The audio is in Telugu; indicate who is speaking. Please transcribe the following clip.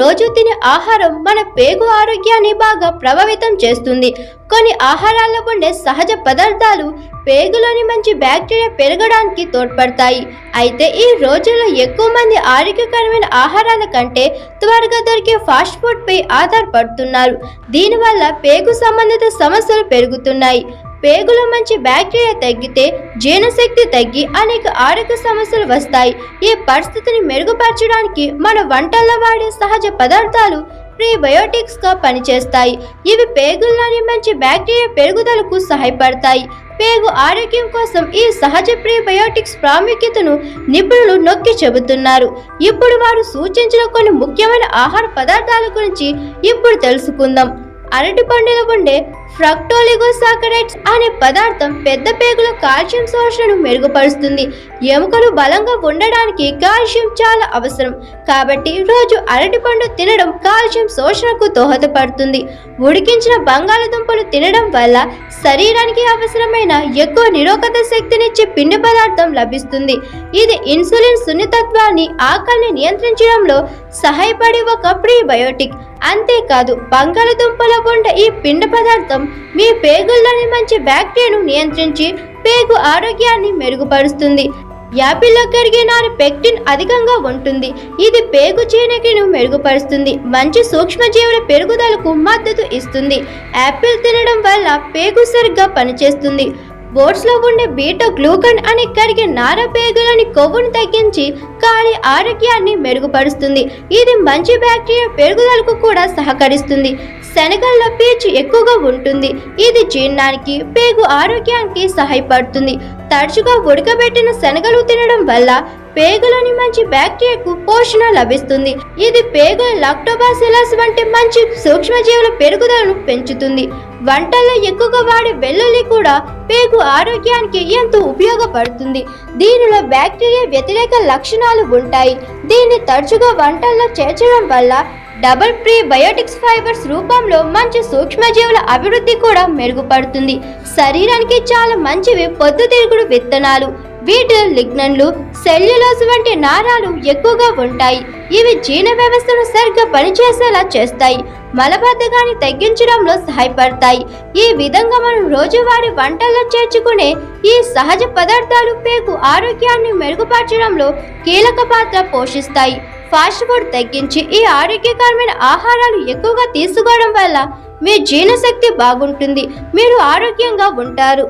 Speaker 1: రోజు తినే ఆహారం మన పేగు ఆరోగ్యాన్ని బాగా ప్రభావితం చేస్తుంది. కొన్ని ఆహారాల్లో ఉండే సహజ పదార్థాలు పేగులోని మంచి బ్యాక్టీరియా పెరగడానికి తోడ్పడతాయి. అయితే ఈ రోజుల్లో ఎక్కువ మంది ఆరోగ్యకరమైన ఆహారాల కంటే త్వరగా దొరికే ఫాస్ట్ ఫుడ్ పై ఆధారపడుతున్నారు. దీనివల్ల పేగు సంబంధిత సమస్యలు పెరుగుతున్నాయి. పేగుల మంచి బ్యాక్టీరియా తగ్గితే జీర్ణశక్తి తగ్గి అనేక ఆరోగ్య సమస్యలు వస్తాయి. ఈ పరిస్థితిని మెరుగుపరచడానికి మన వంటల్లో వాడే సహజ పదార్థాలు ప్రీబయోటిక్స్గా పనిచేస్తాయి. ఇవి పేగుల్లోని మంచి బ్యాక్టీరియా పెరుగుదలకు సహాయపడతాయి. పేగు ఆరోగ్యం కోసం ఈ సహజ ప్రీబయోటిక్స్ ప్రాముఖ్యతను నిపుణులు నొక్కి చెబుతున్నారు. ఇప్పుడు వారు సూచించిన కొన్ని ముఖ్యమైన ఆహార పదార్థాల గురించి ఇప్పుడు తెలుసుకుందాం. అరటి పండులో ఉండే ఫ్రక్టోలిగోసాకరైట్స్ అనే పదార్థం పెద్ద పేగుల కాల్షియం శోషణను మెరుగుపరుస్తుంది. ఎముకలు బలంగా ఉండడానికి కాల్షియం చాలా అవసరం. కాబట్టి రోజు అరటి పండు తినడం కాల్షియం శోషణకు దోహదపడుతుంది. ఉడికించిన బంగాళదుంపలు తినడం వల్ల శరీరానికి అవసరమైన ఎక్కువ నిరోధక శక్తినిచ్చే పిండి పదార్థం లభిస్తుంది. ఇది ఇన్సులిన్ సున్నితత్వాన్ని ఆకలిని నియంత్రించడంలో సహాయపడే ఒక ప్రీబయోటిక్ అంతేకాదు బంగాళదుంపలో ఉండే ఈ పిండి పదార్థం మీ పేగుల్లోని మంచి బ్యాక్టీరియాను నియంత్రించి పేగు ఆరోగ్యాన్ని మెరుగుపరుస్తుంది. యాపిల్లో కరిగే నారు పెక్టిన్ అధికంగా ఉంటుంది. ఇది పేగు చీనకిను మెరుగుపరుస్తుంది. మంచి సూక్ష్మజీవుల పెరుగుదలకు మద్దతు ఇస్తుంది. యాపిల్ తినడం వల్ల పేగు సరిగ్గా పనిచేస్తుంది. బోట్స్లో ఉండే బీటో గ్లూకన్ అనే కరిగే నార పేగులని కొవ్వును తగ్గించి కాలి ఆరోగ్యాన్ని మెరుగుపరుస్తుంది. ఇది మంచి బ్యాక్టీరియా పెరుగుదలకు కూడా సహకరిస్తుంది. శనగల్లో పీచు ఎక్కువగా ఉంటుంది. ఇది జీర్ణానికి పేగు ఆరోగ్యానికి సహాయపడుతుంది. తరచుగా ఉడకబెట్టిన శనగలు తినడం వల్ల పేగులోని మంచి బ్యాక్టీరియాకు పోషణ లభిస్తుంది. ఇది పేగు లాక్టోబాసిలస్ వంటి మంచి సూక్ష్మజీవుల పెరుగుదలను పెంచుతుంది. వంటల్లో ఎక్కువగా వాడే వెల్లుల్లి కూడా పేగు ఆరోగ్యానికి ఎంతో ఉపయోగపడుతుంది. దీనిలో బ్యాక్టీరియా వ్యతిరేక లక్షణాలు ఉంటాయి. దీన్ని తరచుగా వంటల్లో చేర్చడం వల్ల డబుల్ ప్రీ బయోటిక్స్ ఫైబర్స్ రూపంలో మంచి సూక్ష్మజీవుల అభివృద్ధి కూడా మెరుగుపడుతుంది. శరీరానికి చాలా మంచివి పొద్దుతిరుగుడు విత్తనాలు. వీటిలో లిగ్నన్లు సెల్యులోజ్ వంటి నారాలు ఎక్కువగా ఉంటాయి. ఇవి జీర్ణ వ్యవస్థను సరిగ్గా పనిచేసేలా చేస్తాయి. మలబద్ధకాన్ని తగ్గించడంలో సహాయపడతాయి. ఈ విధంగా మనం రోజువారి వంటల్లో చేర్చుకునే ఈ సహజ పదార్థాలు పేగు ఆరోగ్యాన్ని మెరుగుపరచడంలో కీలక పాత్ర పోషిస్తాయి. ఫాస్ట్ ఫుడ్ తగ్గించి ఈ ఆరోగ్యకరమైన ఆహారాలు ఎక్కువగా తీసుకోవడం వల్ల మీ జీర్ణశక్తి బాగుంటుంది. మీరు ఆరోగ్యంగా ఉంటారు.